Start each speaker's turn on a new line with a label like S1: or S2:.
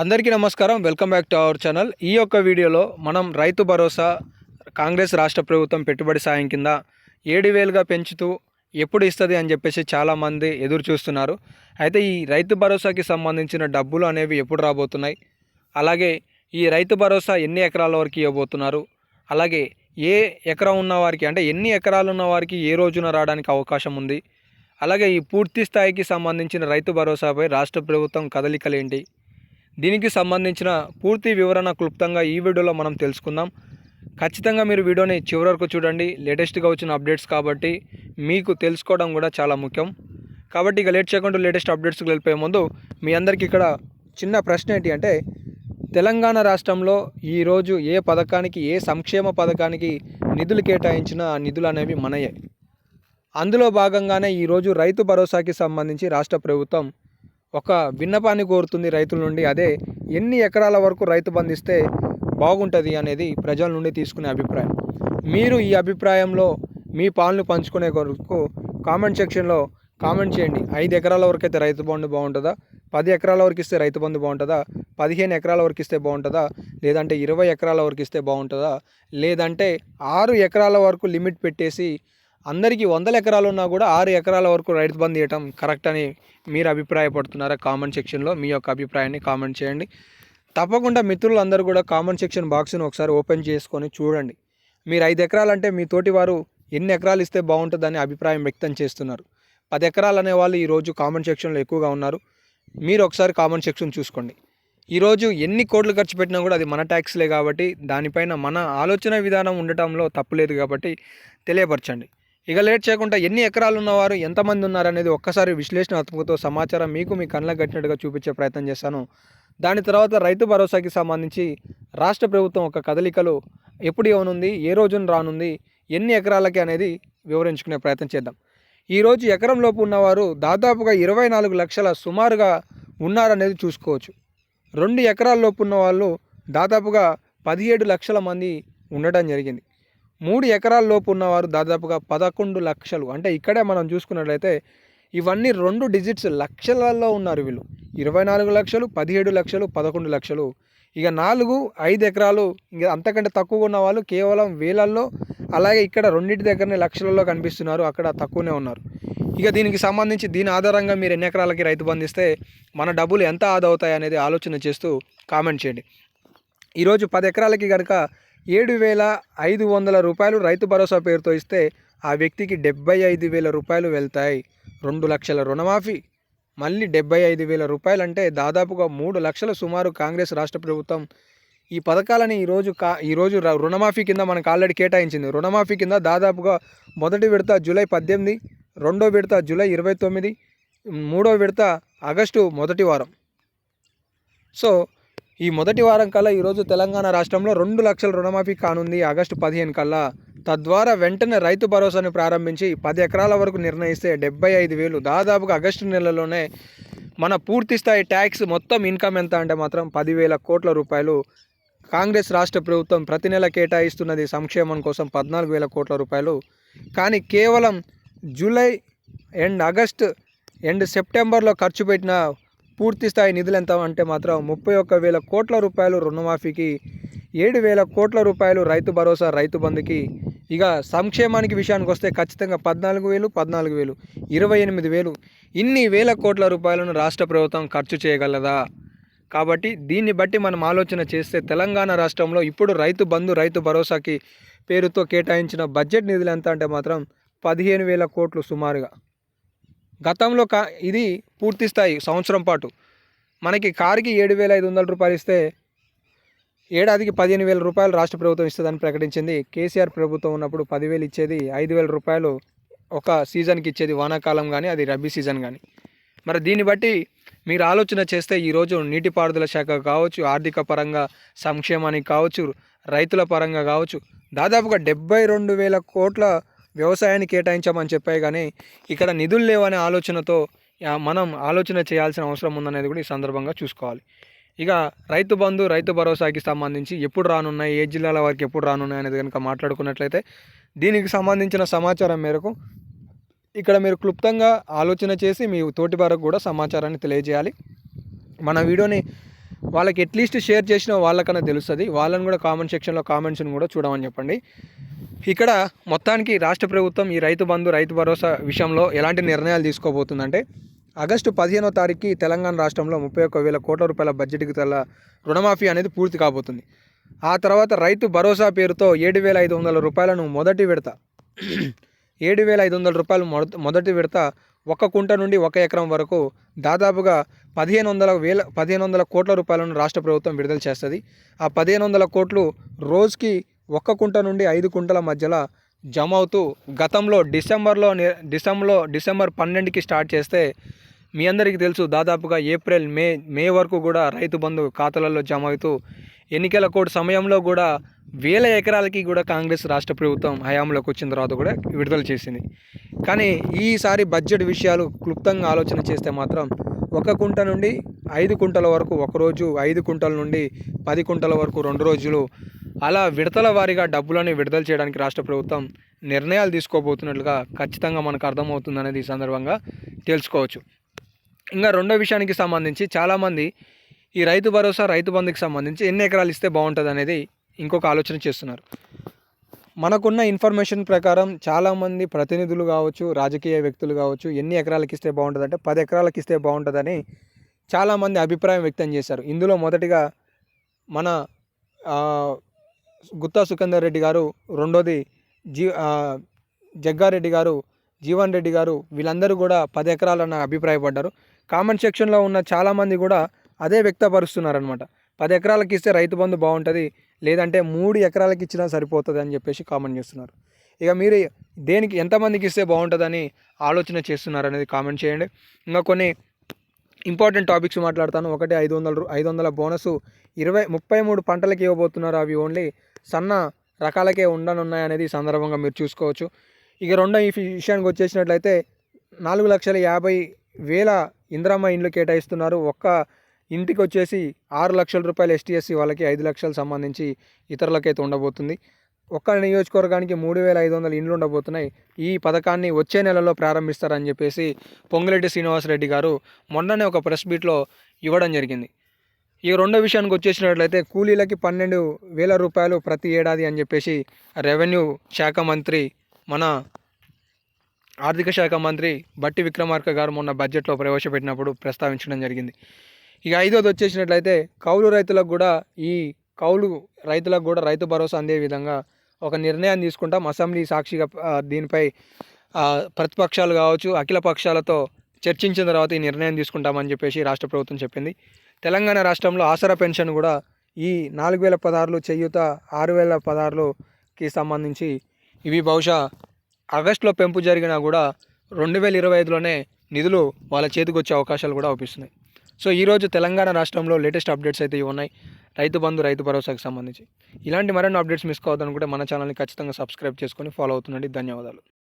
S1: అందరికీ నమస్కారం. Welcome back to our channel ఈ యొక్క వీడియోలో మనం రైతు భరోసా కాంగ్రెస్ రాష్ట్ర ప్రభుత్వం పెట్టుబడి సాయం కింద ఏడు వేలుగా పెంచుతూ ఎప్పుడు ఇస్తుంది అని చెప్పేసి చాలామంది ఎదురు చూస్తున్నారు. అయితే ఈ రైతు భరోసాకి సంబంధించిన డబ్బులు అనేవి ఎప్పుడు రాబోతున్నాయి? అలాగే ఈ రైతు భరోసా ఎన్ని ఎకరాల వరకు ఇవ్వబోతున్నారు? అలాగే ఏ ఎకరం ఉన్న వారికి అంటే ఎన్ని ఎకరాలు ఉన్న వారికి ఏ రోజున రావడానికి అవకాశం ఉంది? అలాగే ఈ పూర్తి స్థాయికి సంబంధించిన రైతు భరోసాపై రాష్ట్ర ప్రభుత్వం కదలికలేంటి? దీనికి సంబంధించిన పూర్తి వివరణ క్లుప్తంగా ఈ వీడియోలో మనం తెలుసుకుందాం. ఖచ్చితంగా మీరు వీడియోని చివరి వరకు చూడండి. లేటెస్ట్గా వచ్చిన అప్డేట్స్ కాబట్టి మీకు తెలుసుకోవడం కూడా చాలా ముఖ్యం. కాబట్టి ఇక లేట్ చేయకుండా లేటెస్ట్ అప్డేట్స్కి వెళ్ళిపోయే ముందు మీ అందరికీ ఇక్కడ చిన్న ప్రశ్న ఏంటి అంటే తెలంగాణ రాష్ట్రంలో ఈరోజు ఏ పథకానికి ఏ సంక్షేమ పథకానికి నిధులు కేటాయించినా ఆ నిధులు అనేవి మనయే. అందులో భాగంగానే ఈరోజు రైతు భరోసాకి సంబంధించి రాష్ట్ర ప్రభుత్వం ఒక విన్నపాన్ని కోరుతుంది రైతుల నుండి. అదే ఎన్ని ఎకరాల వరకు రైతు బంధిస్తే బాగుంటుంది అనేది ప్రజల నుండి తీసుకునే అభిప్రాయం. మీరు ఈ అభిప్రాయంలో మీ పాలను పంచుకునే కొరకు కామెంట్ సెక్షన్లో కామెంట్ చేయండి. ఐదు ఎకరాల వరకు అయితే రైతు బంధు బాగుంటుందా? పది ఎకరాల వరకు ఇస్తే రైతు బంధు బాగుంటుందా? పదిహేను ఎకరాల వరకు ఇస్తే బాగుంటుందా? లేదంటే ఇరవై ఎకరాల వరకు ఇస్తే బాగుంటుందా? లేదంటే ఆరు ఎకరాల వరకు లిమిట్ పెట్టేసి అందరికీ వందల ఎకరాలు ఉన్నా కూడా ఆరు ఎకరాల వరకు రైతు బంద్ చేయటం కరెక్ట్ అని మీరు అభిప్రాయపడుతున్నారా కామెంట్ సెక్షన్లో? మీ యొక్క అభిప్రాయాన్ని కామెంట్ చేయండి. తప్పకుండా మిత్రులందరూ కూడా కామెంట్ సెక్షన్ బాక్స్ను ఒకసారి ఓపెన్ చేసుకొని చూడండి. మీరు ఐదు ఎకరాలంటే మీ తోటి వారు ఎన్ని ఎకరాలు ఇస్తే బాగుంటుందని అభిప్రాయం వ్యక్తం చేస్తున్నారు. పది ఎకరాలు అనేవాళ్ళు ఈరోజు కామెంట్ సెక్షన్లో ఎక్కువగా ఉన్నారు. మీరు ఒకసారి కామెంట్ సెక్షన్ చూసుకోండి. ఈరోజు ఎన్ని కోట్లు ఖర్చు పెట్టినా కూడా అది మన ట్యాక్స్లే కాబట్టి దానిపైన మన ఆలోచన విధానం ఉండటంలో తప్పులేదు కాబట్టి తెలియపరచండి. ఇక లేట్ చేయకుండా ఎన్ని ఎకరాలు ఉన్నవారు ఎంతమంది ఉన్నారు అనేది ఒక్కసారి విశ్లేషణాత్మకతో సమాచారం మీకు మీ కళ్ళకు కట్టినట్టుగా చూపించే ప్రయత్నం చేశాను దాని తర్వాత రైతు భరోసాకి సంబంధించి రాష్ట్ర ప్రభుత్వం ఒక కదలికలు ఎప్పుడు ఇవ్వనుంది ఏ రోజున రానుంది ఎన్ని ఎకరాలకి అనేది వివరించుకునే ప్రయత్నం చేద్దాం. ఈరోజు ఎకరంలోపు ఉన్నవారు దాదాపుగా ఇరవై నాలుగు లక్షల సుమారుగా ఉన్నారనేది చూసుకోవచ్చు. రెండు ఎకరాల లోపు ఉన్న వాళ్ళు దాదాపుగా పదిహేడు లక్షల మంది ఉండటం జరిగింది. మూడు ఎకరాల లోపు ఉన్నవారు దాదాపుగా పదకొండు లక్షలు. అంటే ఇక్కడే మనం చూసుకున్నట్లయితే ఇవన్నీ రెండు డిజిట్స్ లక్షలలో ఉన్నారు వీళ్ళు. ఇరవై నాలుగు లక్షలు పదిహేడు లక్షలు పదకొండు లక్షలు. ఇక నాలుగు ఐదు ఎకరాలు ఇంకా అంతకంటే తక్కువగా ఉన్న వాళ్ళు కేవలం వేలల్లో అలాగే ఇక్కడ రెండింటి దగ్గరనే లక్షలలో కనిపిస్తున్నారు. అక్కడ తక్కువనే ఉన్నారు. ఇక దీనికి సంబంధించి దీని ఆధారంగా మీరు ఎన్ని ఎకరాలకి రైతు బంధిస్తే మన డబ్బులు ఎంత ఆదా అవుతాయి అనేది ఆలోచన చేస్తూ కామెంట్ చేయండి. ఈరోజు పది ఎకరాలకి కనుక ఏడు వేల ఐదు వందల రూపాయలు రైతు భరోసా పేరుతో ఇస్తే ఆ వ్యక్తికి డెబ్బై ఐదు వేల రూపాయలు వెళ్తాయి. రెండు లక్షల రుణమాఫీ. మళ్ళీ డెబ్బై ఐదు వేల రూపాయలు అంటే దాదాపుగా మూడు లక్షల సుమారు కాంగ్రెస్ రాష్ట్ర ప్రభుత్వం ఈ పథకాలని ఈరోజు కా ఈరోజు ర- రుణమాఫీ కింద మనకు ఆల్రెడీ కేటాయించింది. రుణమాఫీ కింద దాదాపుగా మొదటి విడత జూలై పద్దెనిమిది రెండో విడత జూలై ఇరవై తొమ్మిది మూడో విడత ఆగస్టు మొదటి వారం. సో ఈ మొదటి వారం కల్లా ఈరోజు తెలంగాణ రాష్ట్రంలో రెండు లక్షల రుణమాఫీ కానుంది. ఆగస్టు పదిహేను కల్లా తద్వారా వెంటనే రైతు భరోసాను ప్రారంభించి పది ఎకరాల వరకు నిర్ణయిస్తే డెబ్బై ఐదు వేలు. దాదాపుగా ఆగస్టు నెలలోనే మన పూర్తి స్థాయి ట్యాక్స్ మొత్తం ఇన్కమ్ ఎంత అంటే మాత్రం పదివేల కోట్ల రూపాయలు. కాంగ్రెస్ రాష్ట్ర ప్రభుత్వం ప్రతి నెల కేటాయిస్తున్నది సంక్షేమం కోసం పద్నాలుగు వేల కోట్ల రూపాయలు. కానీ కేవలం జూలై అండ్ ఆగస్ట్ అండ్ సెప్టెంబర్లో ఖర్చు పెట్టిన పూర్తి స్థాయి నిధులు ఎంత అంటే మాత్రం ముప్పై ఒక్క వేల కోట్ల రూపాయలు రుణమాఫీకి ఏడు వేల కోట్ల రూపాయలు రైతు భరోసా రైతు బంధుకి. ఇక సంక్షేమానికి విషయానికి వస్తే ఖచ్చితంగా పద్నాలుగు వేలు పద్నాలుగు వేలు ఇరవై ఎనిమిది వేలు. ఇన్ని వేల కోట్ల రూపాయలను రాష్ట్ర ప్రభుత్వం ఖర్చు చేయగలదా? కాబట్టి దీన్ని బట్టి మనం ఆలోచన చేస్తే తెలంగాణ రాష్ట్రంలో ఇప్పుడు రైతు బంధు రైతు భరోసాకి పేరుతో కేటాయించిన బడ్జెట్ నిధులు ఎంత అంటే మాత్రం పదిహేను వేల కోట్లు సుమారుగా. గతంలో కా ఇది పూర్తి స్థాయి సంవత్సరం పాటు. మనకి కారుకి ఏడు వేల ఐదు వందల రూపాయలు ఇస్తే ఏడాదికి పదిహేను వేల రూపాయలు రాష్ట్ర ప్రభుత్వం ఇస్తుందని ప్రకటించింది. కేసీఆర్ ప్రభుత్వం ఉన్నప్పుడు పదివేలు ఇచ్చేది ఐదు వేల రూపాయలు ఒక సీజన్కి ఇచ్చేది వానాకాలం కానీ అది రబీ సీజన్ కానీ మరి దీన్ని బట్టి మీరు ఆలోచన చేస్తే ఈరోజు నీటిపారుదల శాఖ కావచ్చు ఆర్థిక పరంగా సంక్షేమానికి కావచ్చు రైతుల పరంగా కావచ్చు దాదాపుగా డెబ్బై రెండు వేల కోట్ల వ్యవసాయాన్ని కేటాయించామని చెప్పాయి కానీ ఇక్కడ నిధులు లేవనే ఆలోచనతో మనం ఆలోచన చేయాల్సిన అవసరం ఉందనేది కూడా ఈ సందర్భంగా చూసుకోవాలి. ఇక రైతు బంధు రైతు భరోసాకి సంబంధించి ఎప్పుడు రానున్నాయి ఏ జిల్లాల వారికి ఎప్పుడు రానున్నాయి అనేది కనుక మాట్లాడుకున్నట్లయితే దీనికి సంబంధించిన సమాచారం మేరకు ఇక్కడ మీరు క్లుప్తంగా ఆలోచన చేసి మీ తోటి వారికి కూడా సమాచారాన్ని తెలియజేయాలి. మన వీడియోని వాళ్ళకి అట్లీస్ట్ షేర్ చేసిన వాళ్ళకన్నా తెలుస్తుంది. వాళ్ళని కూడా కామెంట్ సెక్షన్లో కామెంట్స్ని కూడా చూడమని చెప్పండి. ఇక్కడ మొత్తానికి రాష్ట్ర ప్రభుత్వం ఈ రైతు బంధు రైతు భరోసా విషయంలో ఎలాంటి నిర్ణయాలు తీసుకోబోతుందంటే ఆగస్టు పదిహేనో తారీఖుకి తెలంగాణ రాష్ట్రంలో ముప్పై ఒక్క వేల కోట్ల రూపాయల బడ్జెట్కి తెల్ల రుణమాఫీ అనేది పూర్తి కాబోతుంది. ఆ తర్వాత రైతు భరోసా పేరుతో ఏడు వేల ఐదు వందల రూపాయలను మొదటి విడత ఏడు వేల ఐదు వందల రూపాయలు మొదటి మొదటి విడత ఒక కుంట నుండి ఒక ఎకరం వరకు దాదాపుగా పదిహేను వందల వేల పదిహేను వందల కోట్ల రూపాయలను రాష్ట్ర ప్రభుత్వం విడుదల చేస్తుంది. ఆ పదిహేను వందల కోట్లు రోజుకి ఒక్క కుంట నుండి ఐదు కుంటల మధ్యలో జమ అవుతూ గతంలో డిసెంబర్లో డిసెంబర్లో డిసెంబర్ పన్నెండుకి స్టార్ట్ చేస్తే మీ అందరికీ తెలుసు దాదాపుగా ఏప్రిల్ మే మే వరకు కూడా రైతు బంధు ఖాతాలలో జమ అవుతూ ఎన్నికల కోడ్ సమయంలో కూడా వేల ఎకరాలకి కూడా కాంగ్రెస్ రాష్ట్ర ప్రభుత్వం హయాంలోకి వచ్చిన తర్వాత కూడా విడుదల చేసింది. కానీ ఈసారి బడ్జెట్ విషయాలు క్లుప్తంగా ఆలోచన చేస్తే మాత్రం ఒక కుంట నుండి ఐదు కుంటల వరకు ఒక రోజు ఐదు కుంటల నుండి పది కుంటల వరకు రెండు రోజులు అలా విడతల వారీగా డబ్బులని విడుదల చేయడానికి రాష్ట్ర ప్రభుత్వం నిర్ణయాలు తీసుకోబోతున్నట్లుగా ఖచ్చితంగా మనకు అర్థమవుతుందనేది ఈ సందర్భంగా తెలుసుకోవచ్చు. ఇంకా రెండో విషయానికి సంబంధించి చాలామంది ఈ రైతు భరోసా రైతు బంధుకి సంబంధించి ఎన్ని ఎకరాలు ఇస్తే బాగుంటుంది అనేది ఇంకొక ఆలోచన చేస్తున్నారు. మనకున్న ఇన్ఫర్మేషన్ ప్రకారం చాలామంది ప్రతినిధులు కావచ్చు రాజకీయ వ్యక్తులు కావచ్చు ఎన్ని ఎకరాలకి ఇస్తే బాగుంటుంది అంటే పది ఎకరాలకి ఇస్తే బాగుంటుందని చాలామంది అభిప్రాయం వ్యక్తం చేశారు. ఇందులో మొదటిగా మన గుత్తా సుఖేందర్ రెడ్డి గారు రెండోది జీ జగ్గారెడ్డి గారు జీవన్ రెడ్డి గారు వీళ్ళందరూ కూడా పది ఎకరాలన్న అభిప్రాయపడ్డారు. కామెంట్ సెక్షన్లో ఉన్న చాలామంది కూడా అదే వ్యక్తపరుస్తున్నారనమాట పది ఎకరాలకి ఇస్తే రైతు బంధు బాగుంటుంది లేదంటే మూడు ఎకరాలకి ఇచ్చినా సరిపోతుంది అని చెప్పేసి కామెంట్ చేస్తున్నారు. ఇక మీరు దేనికి ఎంతమందికి ఇస్తే బాగుంటుందని ఆలోచన చేస్తున్నారు అనేది కామెంట్ చేయండి. ఇంకా కొన్ని ఇంపార్టెంట్ టాపిక్స్ మాట్లాడతాను. ఒకటి ఐదు వందల ఐదు వందల బోనస్ ఇరవై ముప్పై మూడు పంటలకి ఇవ్వబోతున్నారు. అవి ఓన్లీ సన్న రకాలకే ఉండనున్నాయి అనేది సందర్భంగా మీరు చూసుకోవచ్చు. ఇక రెండో ఈ విషయానికి వచ్చేసినట్లయితే నాలుగు లక్షల యాభై వేల ఇందిరమ్మ ఇండ్లు కేటాయిస్తున్నారు. ఒక్క ఇంటికి వచ్చేసి ఆరు లక్షల రూపాయలు ఎస్టీఎస్సీ వాళ్ళకి ఐదు లక్షలు సంబంధించి ఇతరులకైతే ఉండబోతుంది. ఒక్క నియోజకవర్గానికి మూడు వేల ఐదు వందల ఇండ్లు ఉండబోతున్నాయి. ఈ పథకాన్ని వచ్చే నెలలో ప్రారంభిస్తారని చెప్పేసి పొంగులేటి శ్రీనివాసరెడ్డి గారు మొన్ననే ఒక ప్రెస్ మీట్లో ఇవ్వడం జరిగింది. ఈ రెండో విషయానికి వచ్చేసినట్లయితే కూలీలకి పన్నెండు వేల రూపాయలు ప్రతి ఏడాది అని చెప్పేసి రెవెన్యూ శాఖ మంత్రి మన ఆర్థిక శాఖ మంత్రి బట్టి విక్రమార్క గారు మొన్న బడ్జెట్లో ప్రవేశపెట్టినప్పుడు ప్రస్తావించడం జరిగింది. ఇక ఐదోది వచ్చేసినట్లయితే కౌలు రైతులకు కూడా ఈ కౌలు రైతులకు కూడా రైతు భరోసా అందే విధంగా ఒక నిర్ణయం తీసుకుంటాం. అసెంబ్లీ సాక్షిగా దీనిపై ప్రతిపక్షాలు కావచ్చు అఖిల పక్షాలతో చర్చించిన తర్వాత ఈ నిర్ణయం తీసుకుంటామని చెప్పేసి రాష్ట్ర ప్రభుత్వం చెప్పింది. తెలంగాణ రాష్ట్రంలో ఆసరా పెన్షన్ కూడా ఈ నాలుగు వేల పదహారులు చేయూత ఆరు వేల పదహారులుకి సంబంధించి ఇవి బహుశా ఆగస్టులో పెంపు జరిగినా కూడా రెండు వేల ఇరవై ఐదులోనే నిధులు వాళ్ళ చేతికి వచ్చే అవకాశాలు కూడా అవుపిస్తున్నాయి సో ఈరోజు తెలంగాణ రాష్ట్రంలో లేటెస్ట్ అప్డేట్స్ అయితే ఇవి ఉన్నాయి. రైతు బంధు రైతు భరోసాకి సంబంధించి. ఇలాంటి మరిన్ని అప్డేట్స్ మిస్ కావద్దనుకుంటే మన ఛానల్ని ఖచ్చితంగా సబ్స్క్రైబ్ చేసుకొని ఫాలో అవుతుండండి. ధన్యవాదాలు.